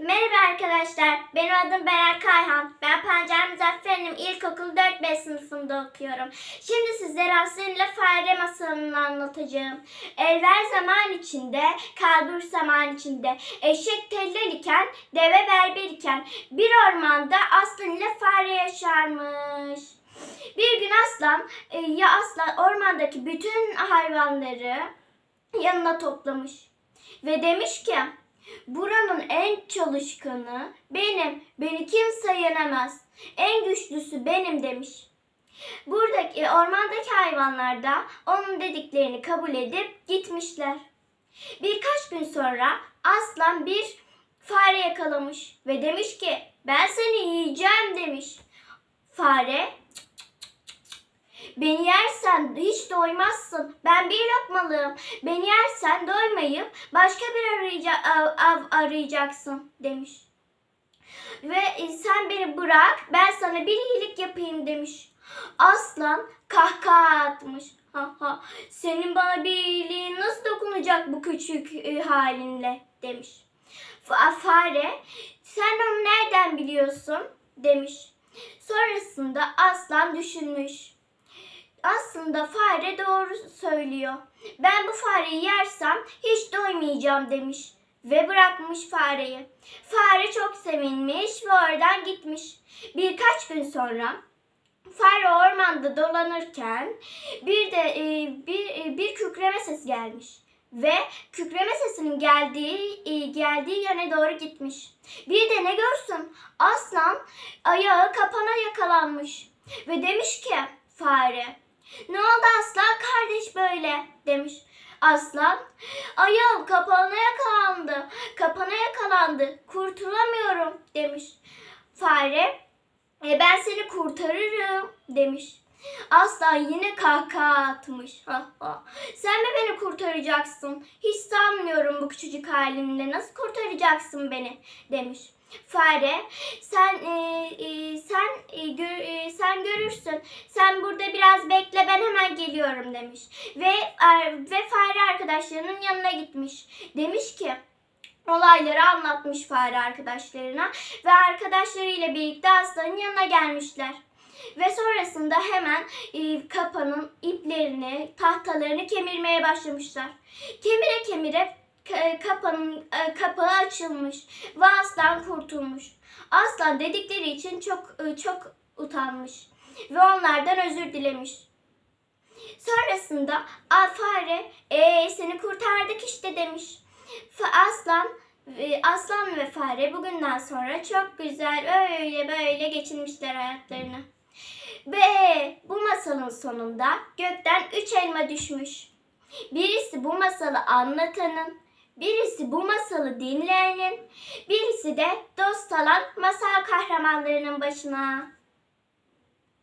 Merhaba arkadaşlar, benim adım Beren Kayhan. Ben Pancar Muzaffer'im ilkokul 4-5 sınıfında okuyorum. Şimdi sizlere Aslan ile Fare masalını anlatacağım. Evvel zaman içinde, kalbur zaman içinde, eşek tellal iken, deve berber iken bir ormanda Aslan ile Fare yaşarmış. Bir gün aslan, e, ya aslan ormandaki bütün hayvanları yanına toplamış. Ve demiş ki, buranın en çalışkanı benim, beni kimse yenemez. En güçlüsü benim demiş. Buradaki ormandaki hayvanlar da onun dediklerini kabul edip gitmişler. Birkaç gün sonra aslan bir fare yakalamış ve demiş ki ben seni yiyeceğim demiş. Fare Beni yersen hiç doymazsın. Ben bir lokmalıyım. Beni yersen doymayıp başka bir arayacak, av, av arayacaksın demiş. Ve e, sen beni bırak ben sana bir iyilik yapayım demiş. Aslan kahkaha atmış. Ha ha. Senin bana bir iyiliğin nasıl dokunacak bu küçük e, halinle demiş. Fa- Fare sen onu nereden biliyorsun demiş. Sonrasında aslan düşünmüş. Aslında fare doğru söylüyor. Ben bu fareyi yersem hiç doymayacağım demiş ve bırakmış fareyi. Fare çok sevinmiş ve oradan gitmiş. Birkaç gün sonra fare ormanda dolanırken bir de e, bir e, bir kükreme sesi gelmiş ve kükreme sesinin geldiği e, geldiği yöne doğru gitmiş. Bir de ne görsün? Aslan ayağı kapana yakalanmış ve demiş ki fare ne oldu aslan kardeş böyle demiş. Aslan ayağım kapana yakalandı. Kapana yakalandı. Kurtulamıyorum demiş. Fare e, ben seni kurtarırım demiş. Aslan yine kahkaha atmış. Sen mi beni kurtaracaksın? Hiç sanmıyorum bu küçücük halimle. Nasıl kurtaracaksın beni? demiş. Fare sen e, e, sen e, gör, e, sen görürsün. Sen burada biraz bekle ben hemen geliyorum demiş. Ve e, ve fare arkadaşlarının yanına gitmiş. Demiş ki olayları anlatmış fare arkadaşlarına ve arkadaşlarıyla birlikte aslanın yanına gelmişler. Ve sonrasında hemen e, kapanın iplerini, tahtalarını kemirmeye başlamışlar. Kemire kemire ka- kapanın e, kapağı açılmış ve aslan kurtulmuş. Aslan dedikleri için çok e, çok utanmış ve onlardan özür dilemiş. Sonrasında fare "Ee, seni kurtardık işte demiş. Aslan aslan ve fare bugünden sonra çok güzel öyle böyle geçirmişler hayatlarını. Ve bu masalın sonunda gökten üç elma düşmüş. Birisi bu masalı anlatanın, birisi bu masalı dinleyenin, birisi de dost alan masal kahramanlarının başına.